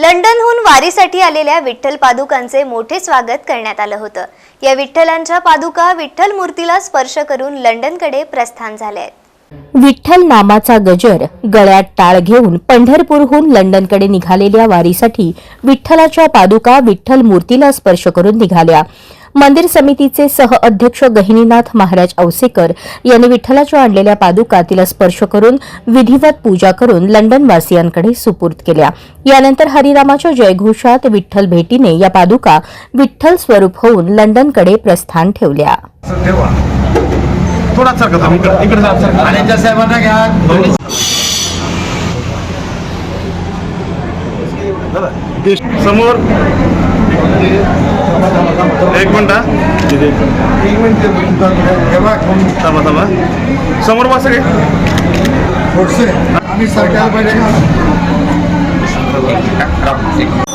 लंडनहून वारीसाठी आलेल्या विठ्ठल पादुकांचे मोठे स्वागत करण्यात आलं होतं. या विठ्ठलांच्या पादुका विठ्ठल मूर्तीला स्पर्श करून लंडनकडे प्रस्थान झाले आहेत. विठ्ठल नामाचा गजर गळ्यात टाळ घेऊन पंढरपूरहून लंडनकडे निघालेल्या वारीसाठी विठ्ठलाच्या पादुका विठ्ठल मूर्तीला स्पर्श करून निघाल्या. मंदिर समितीचे सह अध्यक्ष गहिनीनाथ महाराज औसेकर यांनी विठ्ठलाच्या आणलेल्या पादुका तिला स्पर्श करून विधिवत पूजा करून लंडनवासियांकडे सुपूर्द केल्या. यानंतर हरिरामाच्या जयघोषात विठ्ठल भेटीने या पादुका विठ्ठल स्वरूप होऊन लंडनकडे प्रस्थान ठेवल्या. सर एक मिनिट. थांबा थांबा. समोर बसा रे आम्ही सरकार पाहिजे का